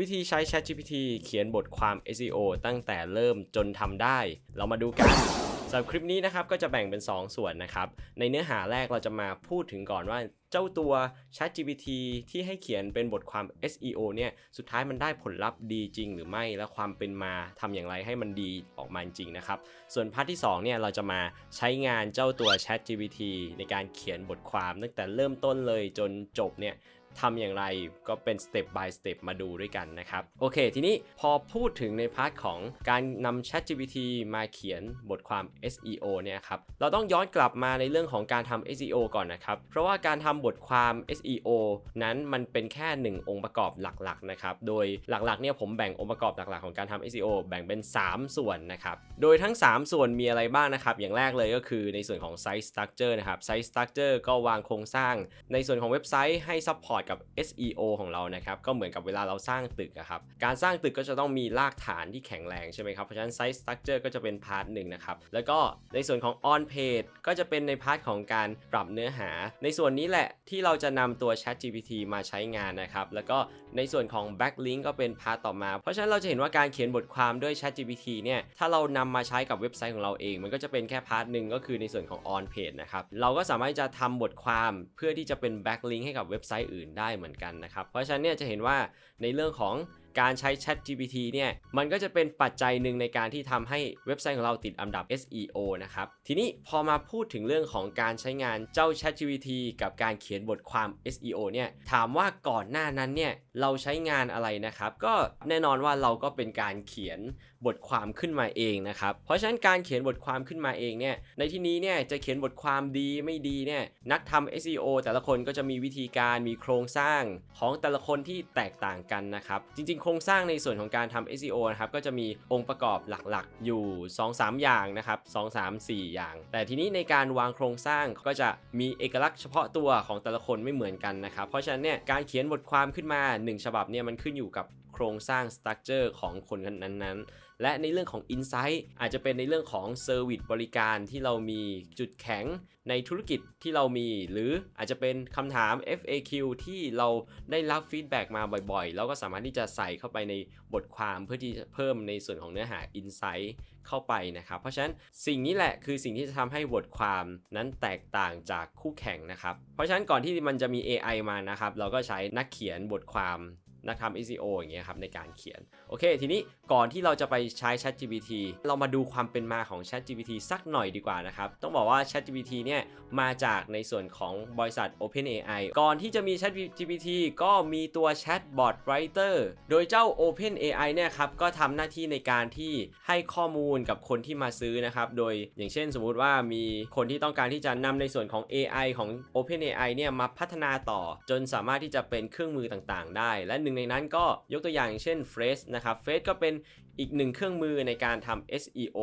วิธีใช้ ChatGPT เขียนบทความ SEO ตั้งแต่เริ่มจนทำได้ เรามาดูกันสำหรับคลิปนี้นะครับก็จะแบ่งเป็น 2 ส่วนนะครับ ในเนื้อหาแรกเราจะมาพูดถึงก่อนว่าเจ้าตัว ChatGPT ที่ให้เขียนเป็นบทความ SEO เนี่ยสุดท้ายมันได้ผลลัพธ์ดีจริงหรือไม่ และความเป็นมาทำอย่างไรให้มันดีออกมาจริงนะครับ ส่วนพาร์ทที่2เนี่ยเราจะมาใช้งานเจ้าตัว ChatGPT ในการเขียนบทความตั้งแต่เริ่มต้นเลยจนจบเนี่ย ทำอย่างไรก็เป็น step by step มาดูด้วยกันนะครับ โอเค ทีนี้พอพูดถึงในพาร์ทของการนำ ChatGPT มาเขียนบทความ SEO เนี่ยครับ เราต้องย้อนกลับมาในเรื่องของการทำ SEO ก่อนนะครับ เพราะว่าการทำบทความ SEO นั้นมันเป็นแค่ 1 องค์ประกอบหลักๆนะครับ โดยหลักๆเนี่ยผมแบ่งองค์ประกอบหลักๆของการทำ SEO แบ่งเป็น 3 ส่วนนะครับ โดยทั้ง 3 ส่วนมีอะไรบ้างนะครับ อย่างแรกเลยก็คือในส่วนของ Site Structure นะครับ Site Structure ก็วางโครงสร้าง ในส่วนของเว็บไซต์ให้ support กับ SEO ของเรานะครับก็เหมือนกับเวลาเราสร้างตึกครับการสร้างตึกก็จะต้องมีรากฐานที่แข็งแรงใช่ไหมครับเพราะฉะนั้น Site Structure ก็จะเป็นพาร์ทหนึ่งนะครับแล้วก็ในส่วนของ On Page ก็จะเป็นในพาร์ทของการปรับเนื้อหา ในส่วนนี้แหละที่เราจะนำตัว ChatGPT มาใช้งานนะครับแล้วก็ในส่วนของ Backlink ก็เป็นพาร์ทต่อมา เพราะฉะนั้นเราจะเห็นว่าการเขียนบทความด้วย ChatGPT เนี่ยถ้าเรานำมาใช้กับเว็บไซต์ของเราเอง มันก็จะเป็นแค่พาร์ทหนึ่งก็คือในส่วนของ On Page นะครับเราก็สามารถจะทำบทความเพื่อที่จะเป็น Backlink ให้กับเว็บไซต์อื่นได้เหมือนกันนะครับ เพราะฉะนั้นเนี่ยจะเห็นว่าในเรื่องของ การใช้ Chat GPT เนี่ยมันก็จะเป็นปัจจัยหนึ่งในการที่ทำให้เว็บไซต์ของเราติดอันดับ SEO นะครับทีนี้พอมาพูดถึงเรื่องของการใช้งานเจ้า Chat GPT กับการเขียนบทความ SEO เนี่ยถามว่าก่อนหน้านั้นเนี่ยเราใช้งานอะไรนะครับ ก็แน่นอนว่าเราก็เป็นการเขียนบทความขึ้นมาเองนะครับเพราะฉะนั้นการเขียนบทความขึ้นมาเองเนี่ยในที่นี้เนี่ยจะเขียนบทความดีไม่ดีเนี่ยนักทำ SEO แต่ละคนก็จะมีวิธีการมีโครงสร้างของแต่ละคนที่แตกต่างกันนะครับจริงๆโครงสร้างในส่วนของการทำ SEO นะครับก็จะมีองค์ประกอบหลักๆ อยู่ 2-3 อย่างนะครับ2-3-4 อย่าง แต่ทีนี้ในการวางโครงสร้างก็จะมีเอกลักษณ์เฉพาะตัวของแต่ละคนไม่เหมือนกันนะครับเพราะฉะนั้นเนี่ยการเขียนบทความขึ้นมา 1 ฉบับเนี่ยมันขึ้นอยู่กับ โครงสร้างสตรัคเจอร์ของคนนั้นๆ และในเรื่องของ Insight อาจจะเป็นในเรื่องของ Service บริการที่เรามีจุดแข็งในธุรกิจที่เรามี หรืออาจจะเป็นคำถาม FAQ ที่เราได้รับฟีดแบ็กมาบ่อยๆ แล้วก็สามารถที่จะใส่เข้าไปในบทความเพื่อที่จะเพิ่มในส่วนของเนื้อหา Insight เข้าไปนะครับ เพราะฉะนั้นสิ่งนี้แหละคือสิ่งที่จะทำให้บทความนั้นแตกต่างจากคู่แข่งนะครับ เพราะฉะนั้นก่อนที่มันจะมี AI มานะครับ เราก็ใช้นักเขียนบทความ นักทำ SEO อย่างเงี้ยครับในการเขียน โอเค ทีนี้ก่อนที่เราจะไปใช้ ChatGPT เรามาดูความเป็นมาของ ChatGPT สักหน่อยดีกว่านะครับ ต้องบอกว่า ChatGPT เนี่ยมาจากในส่วนของบริษัท OpenAI ก่อนที่จะมี ChatGPT ก็มีตัว Chatbot Writer โดยเจ้า OpenAI เนี่ยครับก็ทำหน้าที่ในการที่ให้ข้อมูลกับคนที่มาซื้อนะครับ โดยอย่างเช่นสมมุติว่ามีคนที่ต้องการที่จะนำในส่วนของ AI ของ OpenAI เนี่ยมาพัฒนาต่อ จนสามารถที่จะเป็นเครื่องมือต่างๆ ได้ และหนึ่งในนั้นก็ยกตัวอย่างเช่นเฟซนะครับเฟซก็เป็น อีกหนึ่งเครื่องมือในการทำ SEO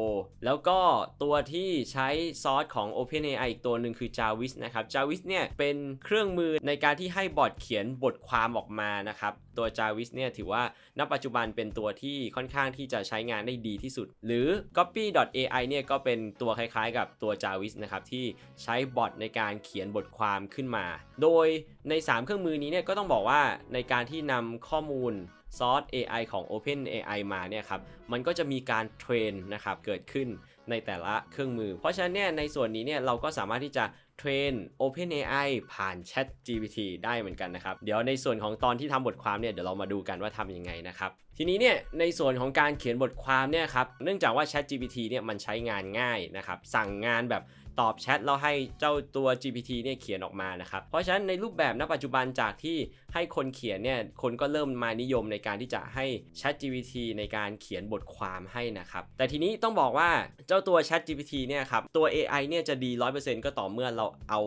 แล้วก็ตัวที่ใช้ซอสของ OpenAI อีกตัวหนึ่งคือ Jarvis นะครับ Jarvis เนี่ยเป็นเครื่องมือในการที่ให้บอทเขียนบทความออกมานะครับตัว Jarvis เนี่ยถือว่าณปัจจุบันเป็นตัวที่ค่อนข้างที่จะใช้งานได้ดีที่สุด หรือ Copy.ai เนี่ยก็เป็นตัวคล้ายๆ กับตัว Jarvis นะครับที่ใช้บอทในการเขียนบทความขึ้นมา โดยใน 3 เครื่องมือนี้เนี่ยก็ต้องบอกว่าในการที่นำข้อมูล ซอส AI ของ OpenAI มาเนี่ยครับ มันก็จะมีการเทรนนะครับเกิดขึ้นในแต่ละเครื่องมือ เพราะฉะนั้นเนี่ยในส่วนนี้เนี่ยเราก็สามารถที่จะเทรน OpenAI ผ่าน Chat GPT ได้เหมือนกันนะครับ เดี๋ยวในส่วนของตอนที่ทำบทความเนี่ยเดี๋ยวเรามาดูกันว่าทำยังไงนะครับ ทีนี้เนี่ยในส่วนของการเขียนบทความเนี่ยครับ เนื่องจากว่า Chat GPT เนี่ยมันใช้งานง่ายนะครับ สั่งงานแบบ ตอบแชทแล้วให้เจ้าตัว GPT เนี่ยเขียนออกมานะครับ เพราะฉะนั้นในรูปแบบณปัจจุบันจากที่ให้คนเขียนเนี่ยคนก็เริ่มมานิยมในการที่จะให้ Chat GPT ในการเขียนบทความให้นะครับ แต่ทีนี้ต้องบอกว่าเจ้าตัว Chat GPT เนี่ยครับตัว AI เนี่ยจะดี 100%ก็ต่อเมื่อเราเอา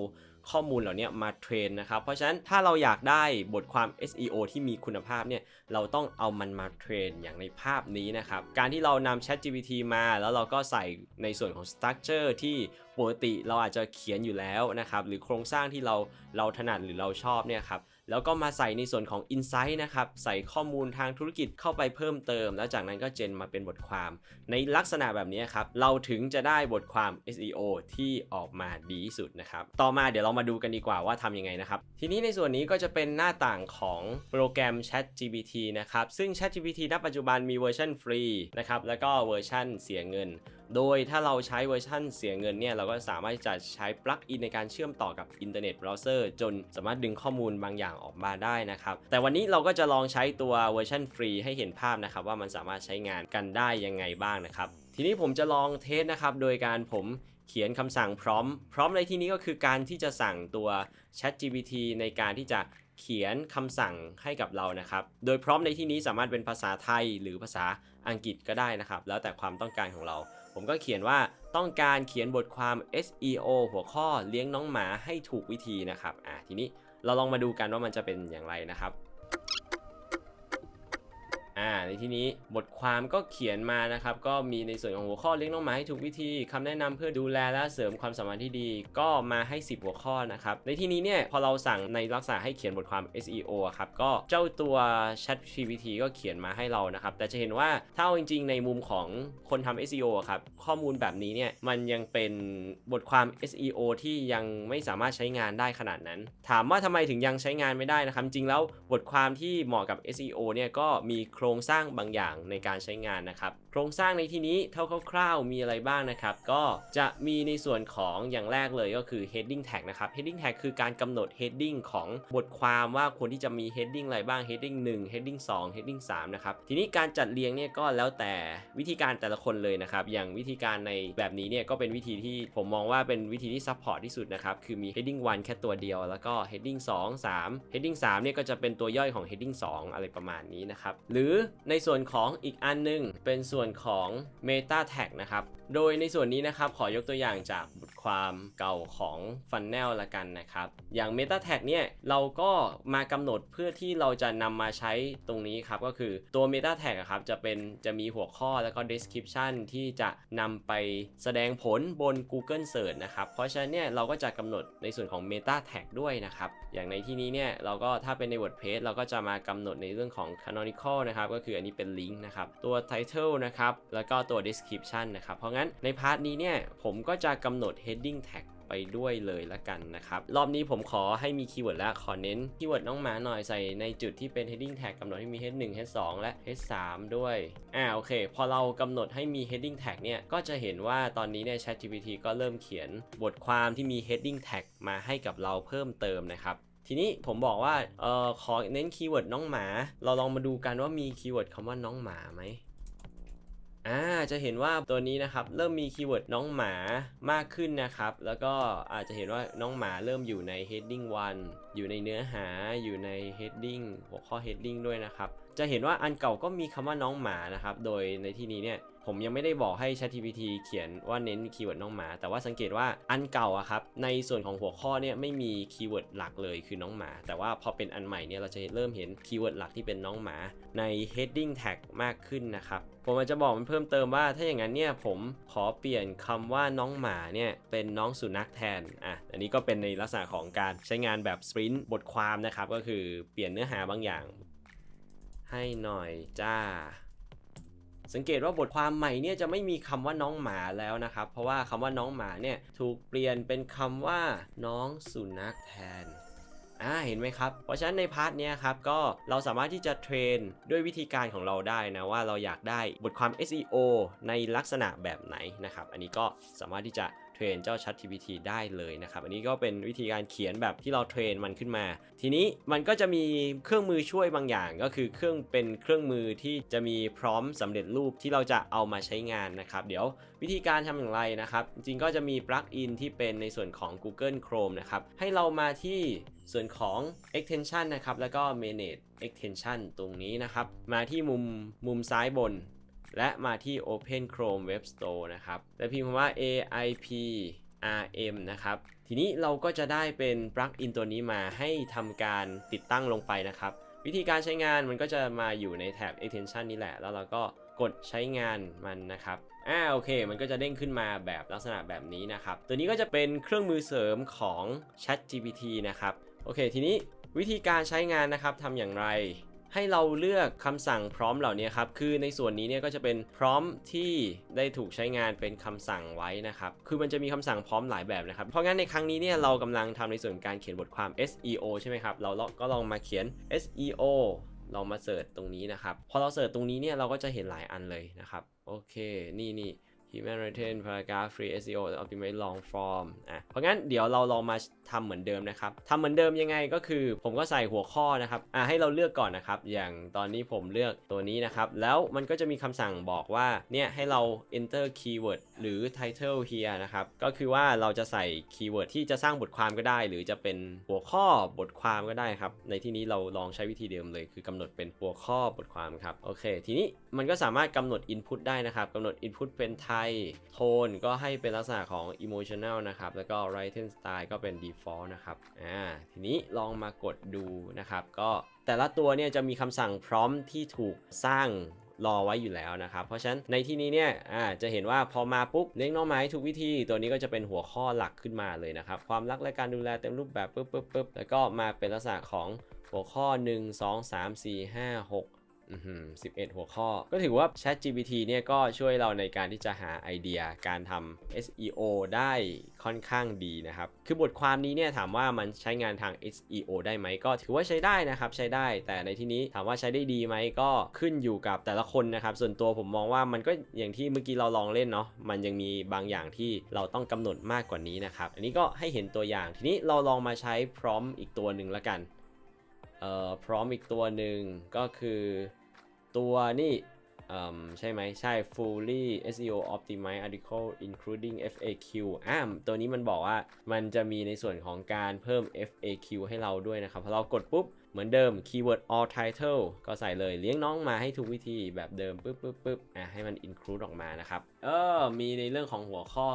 ข้อมูลเหล่านี้มาเทรนนะครับ เพราะฉะนั้นถ้าเราอยากได้บทความ SEO ที่มีคุณภาพเนี่ยเราต้องเอามันมาเทรนอย่างในภาพนี้นะครับ การที่เรานำ Chat GPT มา แล้วเราก็ใส่ในส่วนของ Structure ที่ปกติเราอาจจะเขียนอยู่แล้วนะครับหรือโครงสร้างที่เราเราถนัดหรือเราชอบเนี่ยครับ แล้วก็มาใส่ในส่วนของ Insight นะครับ ใส่ข้อมูลทางธุรกิจเข้าไปเพิ่มเติม แล้วจากนั้นก็เจนมาเป็นบทความ ในลักษณะแบบนี้ครับ เราถึงจะได้บทความ SEO ที่ออกมาดีที่สุดนะครับ ต่อมาเดี๋ยวเรามาดูกันดีกว่าว่าทำยังไงนะครับ ทีนี้ในส่วนนี้ก็จะเป็นหน้าต่างของโปรแกรม ChatGPT นะครับ ซึ่ง ChatGPT ณปัจจุบันมีเวอร์ชันฟรีนะครับ แล้วก็เวอร์ชันเสียเงิน โดยถ้าเราใช้เวอร์ชันเสียเงินเนี่ยเราก็สามารถจะใช้ปลั๊กอินในการเชื่อมต่อกับอินเทอร์เน็ตเบราว์เซอร์จนสามารถดึงข้อมูลบางอย่างออกมาได้นะครับ แต่วันนี้เราก็จะลองใช้ตัวเวอร์ชันฟรีให้เห็นภาพนะครับว่ามันสามารถใช้งานกันได้ยังไงบ้างนะครับ ทีนี้ผมจะลองเทสนะครับโดยการผมเขียนคำสั่งพร้อม พร้อมในที่นี้ก็คือการที่จะสั่งตัว ChatGPT ในการที่จะเขียนคำสั่งให้กับเรานะครับ โดยพร้อมในที่นี้สามารถเป็นภาษาไทยหรือภาษาอังกฤษก็ได้นะครับ แล้วแต่ความต้องการของเรา ผมก็เขียนว่าต้องการเขียนบทความ SEO หัวข้อเลี้ยงน้องหมาให้ถูกวิธีนะครับอะทีนี้เราลองมาดูกันว่ามันจะเป็นอย่างไรนะครับ อ่าในที่นี้บทความก็เขียนมานะครับ ก็มีในส่วนของหัวข้อเลี้ยงน้องหมาให้ถูกวิธีคำแนะนำเพื่อดูแลและเสริมความสัมพันธ์ที่ดี ก็มาให้ 10 หัวข้อนะครับ ในที่นี้เนี่ยพอเราสั่งในลักษณะให้เขียนบทความ SEO อะครับก็เจ้าตัว Chat GPT ก็เขียนมาให้เรานะครับ แต่จะเห็นว่าถ้าเอาจริง ๆ ในมุมของคนทำ SEO อะครับข้อมูลแบบนี้เนี่ยมันยังเป็นบทความ SEO ที่ยังไม่สามารถใช้งานได้ขนาดนั้น ถามว่าทำไมถึงยังใช้งานไม่ได้นะครับจริงแล้วบทความที่เหมาะกับ SEO เนี่ยก็มีโครงสร้างบางอย่างในการใช้งานนะครับ โครงสร้างในที่นี้เท่าคร่าวๆมีอะไรบ้างนะครับ ก็จะมีในส่วนของอย่างแรกเลยก็คือ heading tag นะครับ heading tag คือการกำหนด heading ของบทความว่าควรที่จะมี heading อะไรบ้าง heading 1 heading 2 heading 3นะครับ ทีนี้การจัดเรียงเนี่ยก็แล้วแต่วิธีการแต่ละคนเลยนะครับ อย่างวิธีการในแบบนี้เนี่ยก็เป็นวิธีที่ผมมองว่าเป็นวิธีที่ support ที่สุดนะครับ คือมี heading 1 แค่ตัวเดียว แล้วก็ heading 2 3 heading 3เนี่ยก็จะเป็นตัวย่อยของ heading 2 อะไรประมาณนี้นะครับ หรือในส่วนของอีกอันหนึง เป็นส่วนของ meta tag นะครับ โดยในส่วนนี้นะครับ ขอยกตัวอย่างจาก ความเก่าของ Funnel ละกันนะครับ อย่าง Meta Tag เนี่ยเราก็มากำหนดเพื่อที่เราจะนำมาใช้ตรงนี้ครับ ก็คือตัว Meta Tag ครับจะเป็นจะมีหัวข้อแล้วก็ description ที่จะนำไปแสดงผลบน Google Search นะครับ เพราะฉะนั้นเนี่ยเราก็จะกำหนดในส่วนของ Meta Tag ด้วยนะครับ อย่างในที่นี้เนี่ยเราก็ถ้าเป็นใน WordPress เราก็จะมากำหนดในเรื่องของ canonical นะครับก็คืออันนี้เป็นลิงก์นะครับตัว title นะครับแล้วก็ตัว description นะครับเพราะงั้นในพาร์ทนี้เนี่ยผมก็จะกำหนด heading tag ไปด้วยเลยละกันนะครับ รอบนี้ผมขอให้มีคีย์เวิร์ดและขอเน้นคีย์เวิร์ดน้องหมาหน่อยใส่ในจุดที่เป็น heading tag กำหนดให้มี head 1 head 2และ head 3ด้วย อ่าโอเค พอเรากำหนดให้มี heading tag เนี่ย ก็จะเห็นว่าตอนนี้เนี่ย ChatGPT ก็เริ่มเขียนบทความที่มี heading tag มาให้กับเราเพิ่มเติมนะครับทีนี้ผมบอกว่าเอ่อขอเน้นคีย์เวิร์ดน้องหมา เราลองมาดูกันว่ามีคีย์เวิร์ดคำว่าน้องหมาไหม อ่าจะเห็นว่าตัวนี้นะครับเริ่มมีคีย์เวิร์ดน้องหมามากขึ้นนะครับ แล้วก็อาจจะเห็นว่าน้องหมาเริ่มอยู่ใน heading 1 อยู่ในเนื้อหาอยู่ใน heading หัวข้อ heading ด้วยนะครับ จะเห็นว่าอันเก่าก็มีคำว่าน้องหมานะครับ โดยในที่นี้เนี่ย ผมยังไม่ได้บอกให้ ChatGPT เขียนว่าเน้นคีย์เวิร์ดน้องหมา แต่ว่าสังเกตว่าอันเก่าอะครับในส่วนของหัวข้อเนี่ยไม่มีคีย์เวิร์ดหลักเลยคือน้องหมา แต่ว่าพอเป็นอันใหม่เนี่ยเราจะเริ่มเห็นคีย์เวิร์ดหลักที่เป็นน้องหมาใน heading tag มากขึ้นนะครับผมอาจจะบอกมันเพิ่มเติมว่าถ้าอย่างนั้นเนี่ยผมขอเปลี่ยนคำว่าน้องหมาเนี่ยเป็นน้องสุนัขแทนอะอันนี้ก็เป็นในลักษณะของการใช้งานแบบสปรินต์บทความนะครับก็คือเปลี่ยนเนื้อหาบางอย่าง ให้หน่อยจ้า สังเกตว่าบทความใหม่เนี่ยจะไม่มีคำว่าน้องหมาแล้วนะครับ เพราะว่าคำว่าน้องหมาเนี่ยถูกเปลี่ยนเป็นคำว่าน้องสุนัขแทนอ่าเห็นไหมครับ เพราะฉะนั้นในพาร์ทเนี้ยครับก็เราสามารถที่จะเทรนด้วยวิธีการของเราได้นะว่าเราอยากได้บทความ SEO ในลักษณะแบบไหนนะครับ อันนี้ก็สามารถที่จะ เทรนเจ้า ChatGPT ได้เลยนะครับ อันนี้ก็เป็นวิธีการเขียนแบบที่เราเทรนมันขึ้นมา ทีนี้มันก็จะมีเครื่องมือช่วยบางอย่าง ก็คือเครื่องเป็นเครื่องมือที่จะมีพร้อมสำเร็จรูปที่เราจะเอามาใช้งานนะครับ เดี๋ยววิธีการทำอย่างไรนะครับ จริงก็จะมีปลั๊กอินที่เป็นในส่วนของ Google Chrome นะครับ ให้เรามาที่ส่วนของ extension นะครับ แล้วก็ manage extension ตรงนี้นะครับ มาที่มุมมุมซ้ายบน และมาที่ Open Chrome Web Store นะครับและพิมพ์คำว่า AIP RM นะครับ ทีนี้เราก็จะได้เป็นปลั๊กอินตัวนี้มาให้ทำการติดตั้งลงไปนะครับ วิธีการใช้งานมันก็จะมาอยู่ในแท็บ extension นี่แหละ แล้วเราก็กดใช้งานมันนะครับอ่าโอเค มันก็จะเด้งขึ้นมาแบบลักษณะแบบนี้นะครับ ตัวนี้ก็จะเป็นเครื่องมือเสริมของ Chat GPT นะครับ โอเค ทีนี้วิธีการใช้งานนะครับทำอย่างไร ให้เราเลือกคำสั่งพร้อมเหล่านี้ครับคือในส่วนนี้เนี่ยก็จะเป็นพร้อมที่ได้ถูกใช้งานเป็นคำสั่งไว้นะครับคือมันจะมีคำสั่งพร้อมหลายแบบนะครับเพราะงั้นในครั้งนี้เนี่ยเรากำลังทำในส่วนการเขียนบทความ SEO ใช่ไหมครับเราก็ลองมาเขียน SEO ลองมาเสิร์ชตรงนี้นะครับ พอเราเสิร์ชตรงนี้เนี่ยเราก็จะเห็นหลายอันเลยนะครับ โอเค นี่นี่ Human Retain Paragraph Free SEO Optimize Long Form อะ เพราะงั้นเดี๋ยวเราลองมาทำเหมือนเดิมนะครับ ทำเหมือนเดิมยังไงก็คือ ผมก็ใส่หัวข้อนะครับ อะให้เราเลือกก่อนนะครับ อย่างตอนนี้ผมเลือกตัวนี้นะครับ แล้วมันก็จะมีคำสั่งบอกว่า เนี่ยให้เรา enter keyword หรือ title here นะครับ ก็คือว่าเราจะใส่คีย์เวิร์ดที่จะสร้างบทความก็ได้ หรือจะเป็นหัวข้อบทความก็ได้ครับ ในที่นี้เราลองใช้วิธีเดิมเลย คือกำหนดเป็นหัวข้อบทความครับ โอเค ทีนี้มันก็สามารถกำหนด input ได้นะครับกำหนด input เป็นไทย โทนก็ให้เป็นลักษณะของ emotional นะครับ แล้วก็ writing style ก็เป็น default นะครับอ่าทีนี้ลองมากดดูนะครับ ก็แต่ละตัวเนี่ยจะมีคำสั่งพร้อมที่ถูกสร้างรอไว้อยู่แล้วนะครับ เพราะฉะนั้นในที่นี้เนี่ยอ่าจะเห็นว่าพอมาปุ๊บเลี้ยงน้องไม้ทุกวิธี ตัวนี้ก็จะเป็นหัวข้อหลักขึ้นมาเลยนะครับ ความรักและการดูแลเต็มรูปแบบปุ๊บปุ๊บปุ๊บแล้วก็มาเป็นลักษณะของหัวข้อ 1 2 3 4 5 6 อือหือ11หัวข้อ ก็ถือว่า Chat GPT เนี่ยก็ช่วยเราในการที่จะหาไอเดียการทำ SEO ได้ค่อนข้างดีนะครับ คือบทความนี้เนี่ยถามว่ามันใช้งานทาง SEO ได้ไหมก็ถือว่าใช้ได้นะครับ ใช้ได้ แต่ในที่นี้ถามว่าใช้ได้ดีไหมก็ขึ้นอยู่กับแต่ละคนนะครับ ส่วนตัวผมมองว่ามันก็อย่างที่เมื่อกี้เราลองเล่นเนาะมันยังมีบางอย่างที่เราต้องกำหนดมากกว่านี้นะครับ อันนี้ก็ให้เห็นตัวอย่างทีนี้เราลองมาใช้พร้อมอีกตัวหนึ่งละกัน อ่อพร้อมอีกตัวหนึ่งก็คือตัวนี่ใช่ไหมใช่ fully SEO optimized article including FAQ อ่าตัวนี้มันบอกว่ามันจะมีในส่วนของการเพิ่ม FAQ ให้เราด้วยนะครับพอเรากดปุ๊บ เหมือนเดิม keyword all title ก็ใส่เลยเลี้ยงน้องมาให้ถูกวิธีแบบเดิมปุ๊บปุ๊บปุ๊บอะให้มัน include ออกมานะครับ เออ มีในเรื่องของหัวข้อ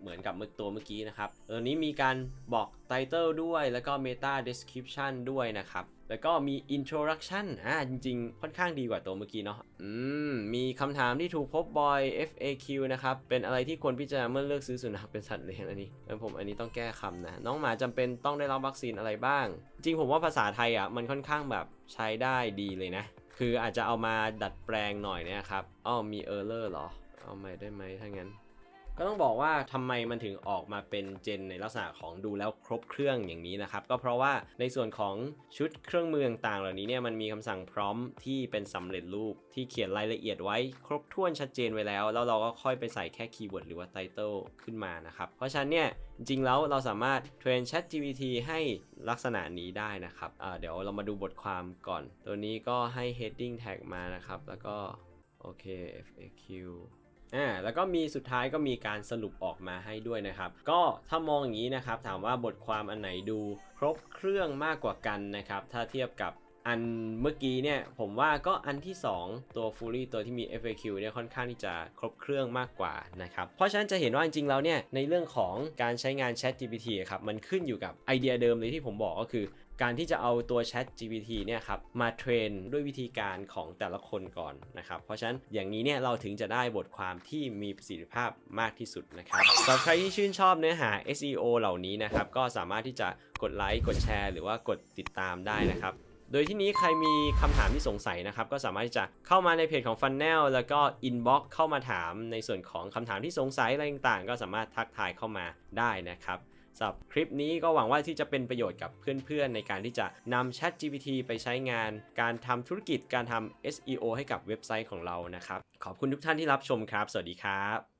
เหมือนกับเมื่อตัวเมื่อกี้นะครับตัวนี้มีการบอก title ด้วยแล้วก็ meta description ด้วยนะครับแล้วก็มี introduction อ่า จริงๆ ค่อนข้างดีกว่าตัวเมื่อกี้เนาะ อืม มีคำถามที่ถูกพบบ่อย FAQ นะครับ เป็นอะไรที่ควรพิจารณาเมื่อเลือกซื้อสุนัขเป็นสัตว์เลี้ยงอันนี้เออผมอันนี้ต้องแก้คำนะ น้องหมาจำเป็นต้องได้รับวัคซีนอะไรบ้าง จริงผมว่าภาษาไทยอะมันค่อนข้างแบบใช้ได้ดีเลยนะ คืออาจจะเอามาดัดแปลงหน่อยเนะครับอ้อมีเออร์เหรอ เอาใหม่ได้ไหมถ้างั้น ก็ต้องบอกว่าทำไมมันถึงออกมาเป็นเจนในลักษณะของดูแล้วครบเครื่องอย่างนี้นะครับ ก็เพราะว่าในส่วนของชุดเครื่องมือต่างๆเหล่านี้เนี่ยมันมีคำสั่งพร้อมที่เป็นสำเร็จรูปที่เขียนรายละเอียดไว้ครบถ้วนชัดเจนไว้แล้ว แล้วเราก็ค่อยไปใส่แค่คีย์เวิร์ดหรือว่าไตเติลขึ้นมานะครับ เพราะฉะนั้นเนี่ยจริงๆแล้วเราสามารถเทรน Chat GPT ให้ลักษณะนี้ได้นะครับเดี๋ยวเรามาดูบทความก่อน ตัวนี้ก็ให้ heading tag มานะครับ แล้วก็โอเค FAQ อ่าแล้วก็มีสุดท้ายก็มีการสรุปออกมาให้ด้วยนะครับ ก็ถ้ามองอย่างนี้นะครับ ถามว่าบทความอันไหนดูครบเครื่องมากกว่ากันนะครับ ถ้าเทียบกับอันเมื่อกี้เนี่ยผมว่าก็อันที่ 2 ตัว Fully ตัวที่มี FAQ เนี่ยค่อนข้างที่จะครบเครื่องมากกว่านะครับ เพราะฉะนั้นจะเห็นว่าจริงๆแล้วเนี่ยในเรื่องของการใช้งาน Chat GPT ครับมันขึ้นอยู่กับไอเดียเดิมเลยที่ผมบอกก็คือ การที่จะเอาตัว Chat GPT เนี่ยครับมาเทรนด้วยวิธีการของแต่ละคนก่อนนะครับ เพราะฉะนั้นอย่างนี้เนี่ยเราถึงจะได้บทความที่มีประสิทธิภาพมากที่สุดนะครับสำหรับใครที่ชื่นชอบเนื้อหา SEO เหล่านี้นะครับก็สามารถที่จะกดไลค์กดแชร์ หรือว่ากดติดตามได้นะครับโดยที่นี้ใครมีคำถามที่สงสัยนะครับ ก็สามารถที่จะเข้ามาในเพจของ Funnel แล้วก็ Inbox เข้ามาถามในส่วนของคำถามที่สงสัยอะไรต่างๆ ก็สามารถทักทายเข้ามาได้นะครับ สำหรับคลิปนี้ก็หวังว่าที่จะเป็นประโยชน์กับเพื่อนๆ ในการที่จะนำ Chat GPT ไปใช้งาน การทำธุรกิจการทำ SEO ให้กับเว็บไซต์ของเรานะครับ ขอบคุณทุกท่านที่รับชมครับ สวัสดีครับ